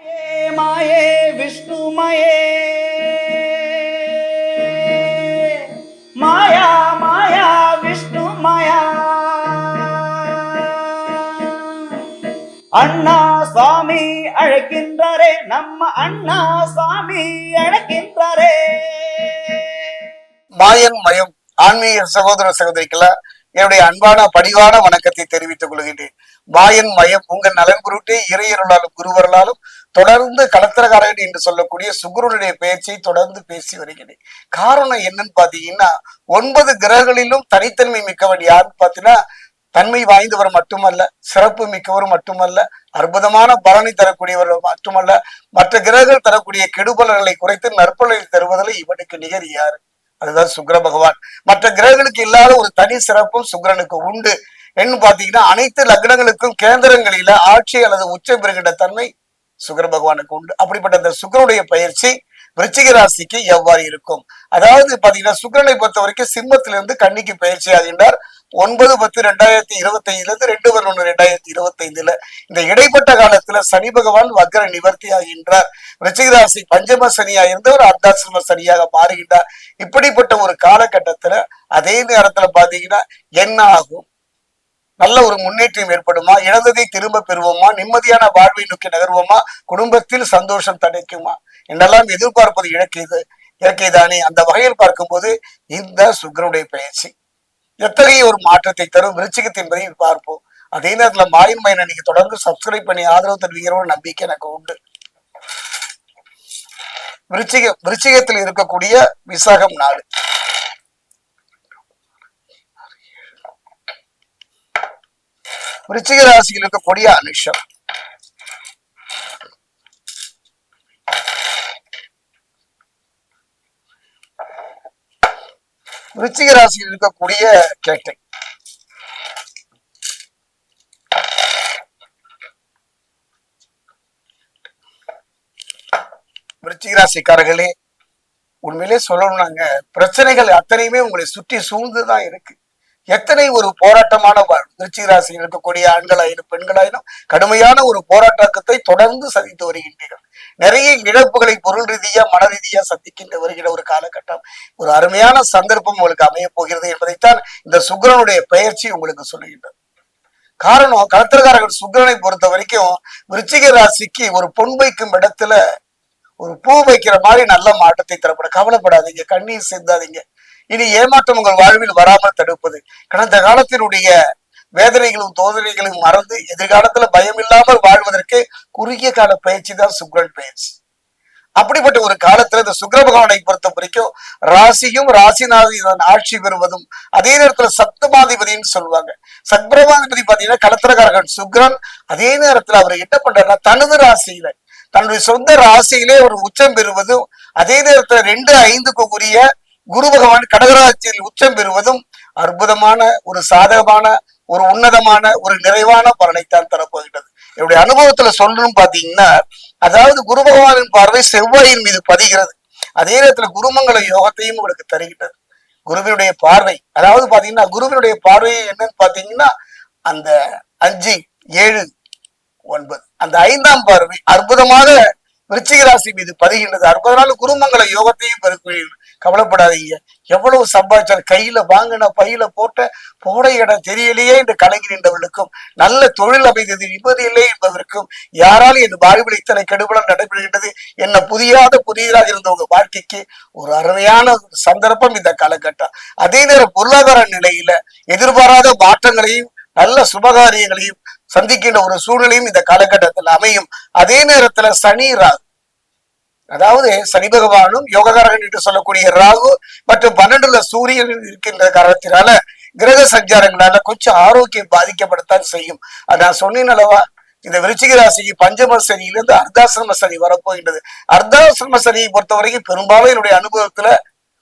மாயே மாயே விஷ்ணுமயே மாயா. மாயா விஷ்ணு மாயா. அண்ணா சுவாமி அழைக்கின்றாரே நம்ம அண்ணா சுவாமி அழைக்கின்றாரே. மாயன் மயம் ஆன்மீக சகோதர சகோதரிக்கெல்லாம் என்னுடைய அன்பான பணிவான வணக்கத்தை தெரிவித்துக் கொள்கின்றேன். மாயன் மயம் உங்கள் நலன் குருட்டே இறையருளாலும் குருவர்களாலும் தொடர்ந்து கலத்திரகாரன் என்று சொல்லக்கூடிய சுகுருடைய பேச்சை தொடர்ந்து பேசி வருகிறேன். காரணம் என்னன்னு பாத்தீங்கன்னா ஒன்பது கிரகங்களிலும் தனித்தன்மை மிக்கவன் யாருன்னு பாத்தீங்கன்னா தன்மை வாய்ந்தவர் மட்டுமல்ல சிறப்பு மிக்கவர் மட்டுமல்ல அற்புதமான பலனை தரக்கூடியவர் மட்டுமல்ல மற்ற கிரகங்கள் தரக்கூடிய கெடுபலர்களை குறைத்து நற்பலனை தருவதில் இவனுக்கு நிகர் யாரு? அதுதான் சுக்கிர பகவான். மற்ற கிரகங்களுக்கு இல்லாத ஒரு தனி சிறப்பும் சுக்கிரனுக்கு உண்டு. என்ன பாத்தீங்கன்னா அனைத்து லக்னங்களுக்கும் கேந்திரங்களில ஆட்சி அல்லது உச்சம் பெறுகின்ற தன்மை சுகர பகவானுக்கு உண்டு. அப்படிப்பட்ட அந்த சுக்கிரனுடைய பயிற்சி விருச்சிக ராசிக்கு எவ்வாறு இருக்கும்? அதாவது பாத்தீங்கன்னா சுக்கரனை பொறுத்த வரைக்கும் சிம்மத்திலிருந்து கன்னிக்கு பயிற்சி ஆகின்றார். ஒன்பது பத்து ரெண்டாயிரத்தி இருபத்தி ஐந்துல இருந்து ரெண்டு பதினொன்று ரெண்டாயிரத்தி இருபத்தி ஐந்துல இந்த இடைப்பட்ட காலத்துல சனி பகவான் வக்ர நிவர்த்தி ஆகின்றார். விருச்சிக ராசி பஞ்சம சனியா இருந்து ஒரு அர்த்தாசிரம சனியாக மாறுகின்றார். இப்படிப்பட்ட ஒரு காலகட்டத்துல அதே நேரத்துல பாத்தீங்கன்னா என்ன ஆகும்? நல்ல ஒரு முன்னேற்றம் ஏற்படுமா? இழந்ததை திரும்ப பெறுவோமா? நிம்மதியான வாழ்வை நோக்கி நகர்வோமா? குடும்பத்தில் சந்தோஷம் தடைக்குமா என்றெல்லாம் எதிர்பார்ப்பது இழக்கியது? இயற்கைதானே. அந்த வகையில் பார்க்கும்போது இந்த சுக்கரனுடைய பயிற்சி. எத்தகைய ஒரு மாற்றத்தை தரும்? விருச்சிகத்தை என்பதை பார்ப்போம். அதே நேரத்துல மாயின் மயனை நீங்க தொடர்ந்து சப்ஸ்கிரைப் பண்ணி ஆதரவு தருவீங்கிற நம்பிக்கை எனக்கு உண்டு. விருச்சிக விருச்சிகத்தில் இருக்கக்கூடிய விசாகம் நாடு விருச்சிக ராசியில் இருக்கக்கூடிய அனுஷம் விருச்சிக ராசியில் இருக்கக்கூடிய கேட்டை. விருச்சிக ராசிக்காரர்களே உண்மையிலே சொல்லணும்னாங்க பிரச்சனைகள் அத்தனையுமே உங்களை சுற்றி சூழ்ந்துதான் இருக்கு. எத்தனை ஒரு போராட்டமான வாழ் விருச்சிக ராசியில் இருக்கக்கூடிய ஆண்களாயினும் பெண்களாயினும் கடுமையான ஒரு போராட்டத்தை தொடர்ந்து சந்தித்து வருகின்றீர்கள் நிறைய இழப்புகளை பொருள் ரீதியா மன ரீதியா சந்திக்கின்ற வருகிற ஒரு காலகட்டம் ஒரு அருமையான சந்தர்ப்பம் உங்களுக்கு அமைய போகிறது என்பதைத்தான் இந்த சுக்ரனுடைய பெயர்ச்சி உங்களுக்கு சொல்லுகின்றது. காரணம் கலத்திரக்காரர்கள் சுக்கிரனை பொறுத்த வரைக்கும் விருச்சிக ராசிக்கு ஒரு பொன் வைக்கும் இடத்துல ஒரு பூ வைக்கிற மாதிரி நல்ல மாற்றத்தை தரப்படும். கவலைப்படாதீங்க கண்ணீர் சேர்ந்தாதீங்க இனி ஏமாற்றம் உங்கள் வாழ்வில் வராமல் தடுப்பது. கடந்த காலத்தினுடைய வேதனைகளும் தோதனைகளும் மறந்து எதிர்காலத்துல பயம் இல்லாமல் வாழ்வதற்கு குறுகிய கால பயிற்சி தான் சுக்ரன் பயிற்சி. அப்படிப்பட்ட ஒரு காலத்துல இந்த சுக்கிர பகவானை பொறுத்த வரைக்கும் ராசியும் ராசிநாதிதான் ஆட்சி பெறுவதும் அதே நேரத்துல சப்தமாதிபதினு சொல்லுவாங்க. சப்ரமாதிபதி பாத்தீங்கன்னா கலத்திரகாரகன் சுக்ரன் அதே நேரத்துல அவர் என்ன பண்றாருன்னா தனது ராசியில தன்னுடைய சொந்த ராசியிலே ஒரு உச்சம் பெறுவதும் அதே நேரத்துல ரெண்டு ஐந்துக்கு உரிய குரு பகவான் கடகராட்சியில் உச்சம் பெறுவதும் அற்புதமான ஒரு சாதகமான ஒரு உன்னதமான ஒரு நிறைவான பலனைத்தான் தரப்போகின்றது. என்னுடைய அனுபவத்துல சொல்லணும்னு பாத்தீங்கன்னா அதாவது குரு பகவானின் பார்வை செவ்வாயின் மீது பதிகிறது. அதே நேரத்துல குருமங்கல யோகத்தையும் உங்களுக்கு தருகின்றது. குருவினுடைய பார்வை அதாவது பாத்தீங்கன்னா குருவினுடைய பார்வை என்னன்னு பாத்தீங்கன்னா அந்த அஞ்சு ஏழு ஒன்பது. அந்த ஐந்தாம் பார்வை அற்புதமாக விருச்சிக ராசி மீது பதிகின்றது. அற்புத நாள் குருமங்கல யோகத்தையும் பெருக்கிறீர்கள் கவலைப்படாதீங்க. எவ்வளவு சம்பாதிச்சார் கையில வாங்கின பையில போட்ட போட இடம் தெரியலையே என்று கலங்கி நின்றவர்களுக்கும் நல்ல தொழில் அமைந்தது நிம்மதி இல்லை என்பதற்கும் யாராலும் என் வாழ்வில் இத்தனை கெடுபலம் நடைபெறுகின்றது என்ன புதியாத புதியதாக இருந்த உங்க வாழ்க்கைக்கு ஒரு அருமையான ஒரு சந்தர்ப்பம் இந்த காலகட்டம். அதே நேரம் பொருளாதார நிலையில எதிர்பாராத மாற்றங்களையும் நல்ல சுபகாரியங்களையும் சந்திக்கின்ற ஒரு சூழ்நிலையும் இந்த காலகட்டத்தில் அமையும். அதே நேரத்துல சனி ராகு. அதாவது சனி பகவானும் யோககாரகன் என்று சொல்லக்கூடிய ராகு மற்றும் பன்னெண்டுல சூரியன் இருக்கின்ற காரணத்தினால கிரக சஞ்சாரங்களால கொஞ்சம் ஆரோக்கியம் பாதிக்கப்படத்தான் செய்யும். அது நான் சொன்னேன் அல்லவா இந்த விருச்சிக ராசிக்கு பஞ்சம சனியிலிருந்து அர்த்தாசிரம சனி வரப்போகின்றது. அர்த்தாசிரம சனியை பொறுத்த வரைக்கும் பெரும்பாலும் என்னுடைய அனுபவத்துல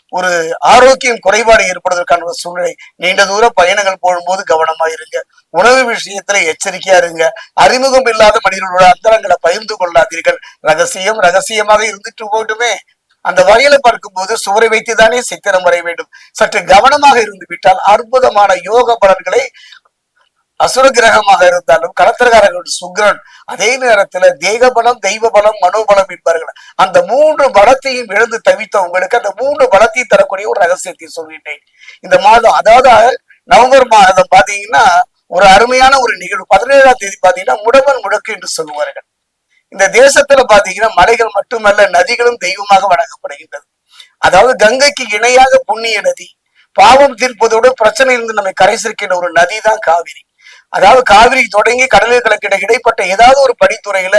ஒரு ஆரோக்கியம் குறைபாடு ஏற்படுவதற்கான ஒரு சூழ்நிலை. நீண்ட தூர பயணங்கள் போடும்போது கவனமா இருங்க. உணவு விஷயத்துல எச்சரிக்கையா இருங்க. அறிமுகம் இல்லாத மனிதர்களோட அந்தரங்களை பகிர்ந்து கொள்ளாதீர்கள். ரகசியம் ரகசியமாக இருந்துட்டு போட்டுமே அந்த வகையில பார்க்கும்போது சுவரை வைத்துதானே சித்திரம் வரைய வேண்டும். சற்று கவனமாக இருந்து விட்டால் அற்புதமான யோக பலன்களை அசுர கிரகமாக இருந்தாலும் கலத்திரகாரர்கள் சுக்கிரன் அதே நேரத்துல தேக பலம் தெய்வ பலம் மனோபலம் என்பார்கள். அந்த மூன்று பலத்தையும் இழந்து தவித்த உங்களுக்கு அந்த மூன்று பலத்தையும் தரக்கூடிய ஒரு ரகசியத்தை சொல்கின்றேன் இந்த மாதம் அதாவது நவம்பர் மாதம் பாத்தீங்கன்னா ஒரு அருமையான ஒரு நிகழ்வு. பதினேழாம் தேதி பாத்தீங்கன்னா முடவன் முடக்கு என்று சொல்லுவார்கள். இந்த தேசத்துல பாத்தீங்கன்னா மலைகள் மட்டுமல்ல நதிகளும் தெய்வமாக வணங்கப்படுகின்றது. அதாவது கங்கைக்கு இணையாக புண்ணிய நதி. பாவம் தீர்ப்பதோடு இருந்து நம்மை கரை சேர்க்கின்ற ஒரு நதி தான் காவிரி. அதாவது காவிரி தொடங்கி கடலில் இடைப்பட்ட ஏதாவது ஒரு படித்துறையில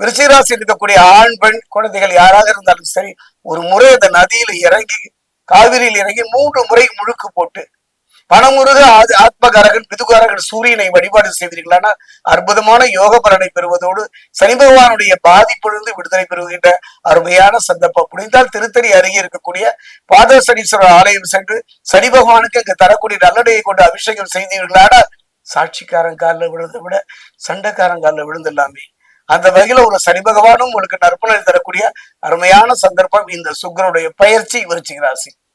விருச்சிகராசி இருக்கக்கூடிய ஆண் பெண் குழந்தைகள் யாராக இருந்தாலும் சரி ஒரு முறை அந்த நதியில இறங்கி காவிரியில் இறங்கி மூன்று முறை முழுக்கு போட்டு பணமுருக ஆதி ஆத்மகாரகன் பிதுகாரகன் சூரியனை வழிபாடு செய்தீர்களானா அற்புதமான யோக பலனை பெறுவதோடு சனி பகவானுடைய பாதிப்பிலிருந்து விடுதலை பெறுகின்ற அருமையான சந்தர்ப்பம். முடிந்தால் திருத்தணி அருகே இருக்கக்கூடிய பாதசனீஸ்வரர் ஆலயம் சென்று சனி பகவானுக்கு அங்கு தரக்கூடிய நல்லடையை கொண்டு அபிஷேகம் செய்தீர்களானா சாட்சிக்காரன் காலில் விழுதை விட சண்டைக்காரன் காலில் விழுந்துடலாமே. அந்த வகையில ஒரு சனி பகவானும் உங்களுக்கு நற்பலனை தரக்கூடிய அருமையான சந்தர்ப்பம் இந்த சுக்கரனுடைய பயிற்சி விருச்சிக ராசி.